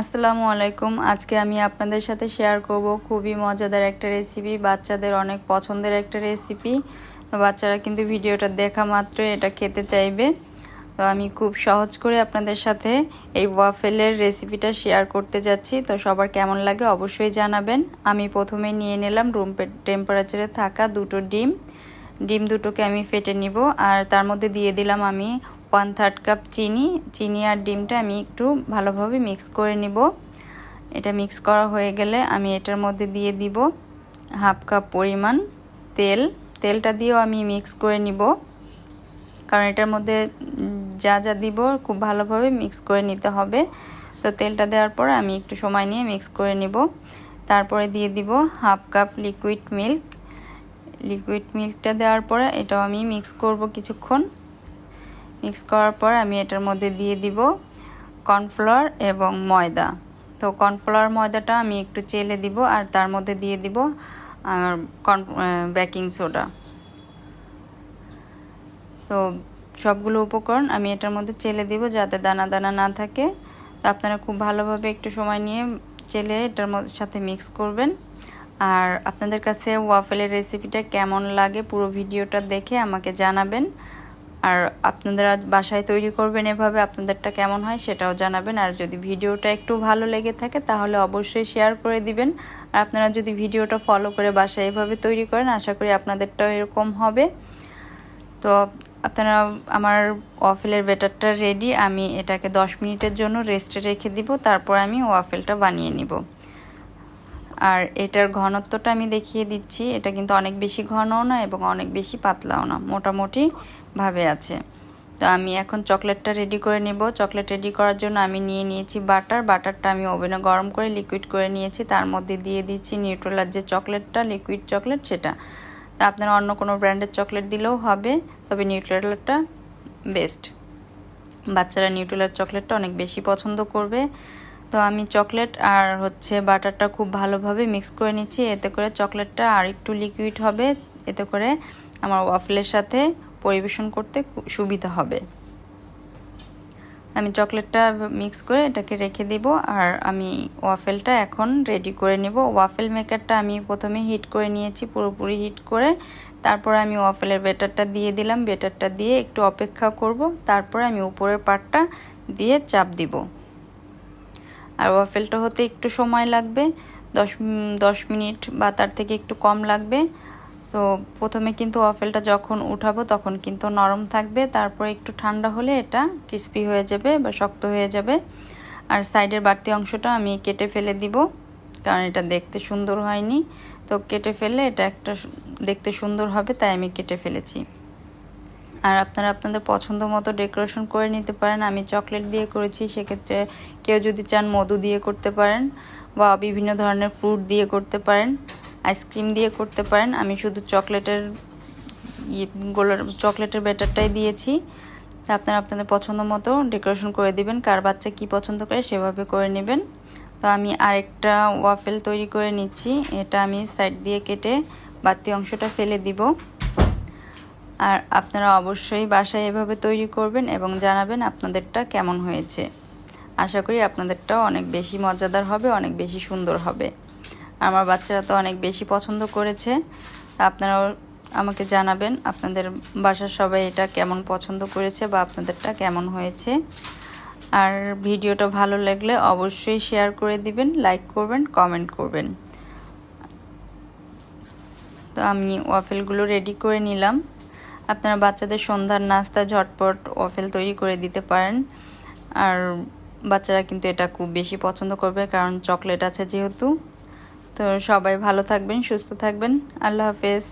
আসসালামু আলাইকুম। আজকে আমি আপনাদের সাথে শেয়ার করব খুবই মজাদার একটা রেসিপি বাচ্চাদের অনেক পছন্দের একটা রেসিপি তো বাচ্চারা কিন্তু ভিডিওটা দেখা মাত্র এটা খেতে চাইবে। তো আমি খুব সহজ করে আপনাদের সাথে এই ওয়াফেলের রেসিপিটা শেয়ার করতে যাচ্ছি। তো সবার কেমন লাগে অবশ্যই জানাবেন। আমি প্রথমে নিয়ে নিলাম রুম টেম্পারেচারে থাকা দুটো ডিম। ডিম দুটোকে আমি ফেটে নিব, আর তার মধ্যে দিয়ে দিলাম আমি ওয়ান থার্ড কাপ চিনি। চিনি আর ডিমটা আমি একটু ভালোভাবে মিক্স করে নিব। এটা মিক্স করা হয়ে গেলে আমি এটার মধ্যে দিয়ে দিব হাফ কাপ পরিমাণ তেল। তেলটা দিয়েও আমি মিক্স করে নিব, কারণ এটার মধ্যে যা যা দিব খুব ভালোভাবে মিক্স করে নিতে হবে। তো তেলটা দেওয়ার পর আমি একটু সময় নিয়ে মিক্স করে নিব। তারপরে দিয়ে দিব half cup liquid milk liquid মিল্কটা দেওয়ার পরে এটাও আমি মিক্স করব কিছুক্ষণ। মিক্স করার পর আমি এটার মধ্যে দিয়ে দিব কর্নফ্লাওয়ার এবং ময়দা। তো কর্নফ্লাওয়ার ময়দাটা আমি একটু চেলে দিব আর তার মধ্যে দিয়ে দিব কর্ন বেকিং সোডা তো সবগুলো উপকরণ আমি এটার মধ্যে চেলে দিব যাতে দানা দানা না থাকে। তো আপনারা খুব ভালোভাবে একটু সময় নিয়ে চেলে এটার সাথে মিক্স করবেন। আর আপনাদের কাছে ওয়াফেলের রেসিপিটা কেমন লাগে পুরো ভিডিওটা দেখে আমাকে জানাবেন। আর আপনারা বাসায় তৈরি করবেন এভাবে আপনাদেরটা কেমন হয় সেটাও জানাবেন। আর যদি ভিডিওটা একটু ভালো লেগে থাকে তাহলে অবশ্যই শেয়ার করে দিবেন। আর আপনারা যদি ভিডিওটা ফলো করে বাসায় এভাবে তৈরি করেন, আশা করি আপনাদেরটাও এরকম হবে। তো আপনারা আমার ওয়াফেলের বেটারটা রেডি আমি এটাকে 10 মিনিটের জন্য রেস্টে রেখে দিব, তারপর আমি ওয়াফেলটা বানিয়ে নিব। আর এটার ঘনত্বটা আমি দেখিয়ে দিচ্ছি। এটা কিন্তু অনেক বেশি ঘনও না এবং অনেক বেশি পাতলাও না, মোটামুটি ভাবে আছে। তো আমি এখন চকলেটটা রেডি করে নেব। চকলেট রেডি করার জন্য আমি নিয়ে নিয়েছি বাটার। বাটারটা আমি ওভেনে গরম করে লিকুইড করে নিয়েছি। তার মধ্যে দিয়ে দিচ্ছি নিউট্রেলার যে চকলেটটা লিকুইড চকলেট সেটা। তা আপনারা অন্য কোনো ব্র্যান্ডের চকলেট দিলেও হবে, তবে নিউট্রেলারটা বেস্ট বাচ্চারা নিউট্রেলার চকলেটটা অনেক বেশি পছন্দ করবে। তো আমি চকলেট আর হচ্ছে বাটারটা খুব ভালোভাবে মিক্স করে নিচ্ছি। এতে করে চকলেটটা আর একটু লিকুইড হবে। এতে করে আমার ওয়াফলের সাথে পরিবেশন করতে সুবিধা হবে। আমি চকলেটটা মিক্স করে এটাকে রেখে দিব আর আমি ওয়াফেলটা এখন রেডি করে নেব। ওয়াফেল মেকারটা আমি প্রথমে হিট করে নিয়েছি, পুরোপুরি হিট করে। তারপর আমি ওয়াফেলের বেটারটা দিয়ে দিলাম। বেটারটা দিয়ে একটু অপেক্ষা করব। তারপর আমি উপরের পাটটা দিয়ে চাপ দিব। আর ওয়াফেলটা হতে একটু সময় লাগবে, দশ দশ মিনিট বা তার থেকে একটু কম লাগবে। তো প্রথমে কিন্তু ওয়াফেলটা যখন উঠাবো তখন কিন্তু নরম থাকবে, তারপর একটু ঠান্ডা হলে এটা ক্রিস্পি হয়ে যাবে বা শক্ত হয়ে যাবে। আর সাইডের বাড়তি অংশটা আমি কেটে ফেলে দিব, কারণ এটা দেখতে সুন্দর হয়নি। তো কেটে ফেলে এটা একটা দেখতে সুন্দর হবে, তাই আমি কেটে ফেলেছি। আর আপনারা আপনাদের পছন্দ মতো ডেকোরেশন করে নিতে পারেন। আমি চকলেট দিয়ে করেছি, সেক্ষেত্রে কেউ যদি চান মধু দিয়ে করতে পারেন বা বিভিন্ন ধরনের ফ্রুট দিয়ে করতে পারেন, আইসক্রিম দিয়ে করতে পারেন। আমি শুধু চকলেটের গোলার, চকলেটের ব্যাটারটাই দিয়েছি। আপনারা আপনাদের পছন্দ মতো ডেকোরেশন করে দিবেন। কার বাচ্চা কি পছন্দ করে সেভাবে করে নেবেন। তো আমি আরেকটা ওয়াফেল তৈরি করে নিচ্ছি। এটা আমি সাইড দিয়ে কেটে বাড়তি অংশটা ফেলে দিব। আর আপনারা অবশ্যই বাসায় এভাবে তৈরি করবেন এবং জানাবেন আপনাদেরটা কেমন হয়েছে। আশা করি আপনাদেরটাও অনেক বেশি মজাদার হবে, অনেক বেশি সুন্দর হবে। আমার বাচ্চারা তো অনেক বেশি পছন্দ করেছে। আপনারাও আমাকে জানাবেন আপনাদের বাসার সবাই এটা কেমন পছন্দ করেছে বা আপনাদেরটা কেমন হয়েছে। আর ভিডিওটা ভালো লাগলে অবশ্যই শেয়ার করে দিবেন, লাইক করবেন, কমেন্ট করবেন। তো আমি ওয়াফেলগুলো রেডি করে নিলাম। আপনারা বাচ্চাদের সন্ধ্যার নাস্তা ঝটপট ওয়াফেল তৈরি করে দিতে পারেন। আর বাচ্চারা কিন্তু এটা খুব বেশি পছন্দ করবে কারণ চকলেট আছে যেহেতু। তো সবাই ভালো থাকবেন, সুস্থ থাকবেন। আল্লাহ হাফেজ।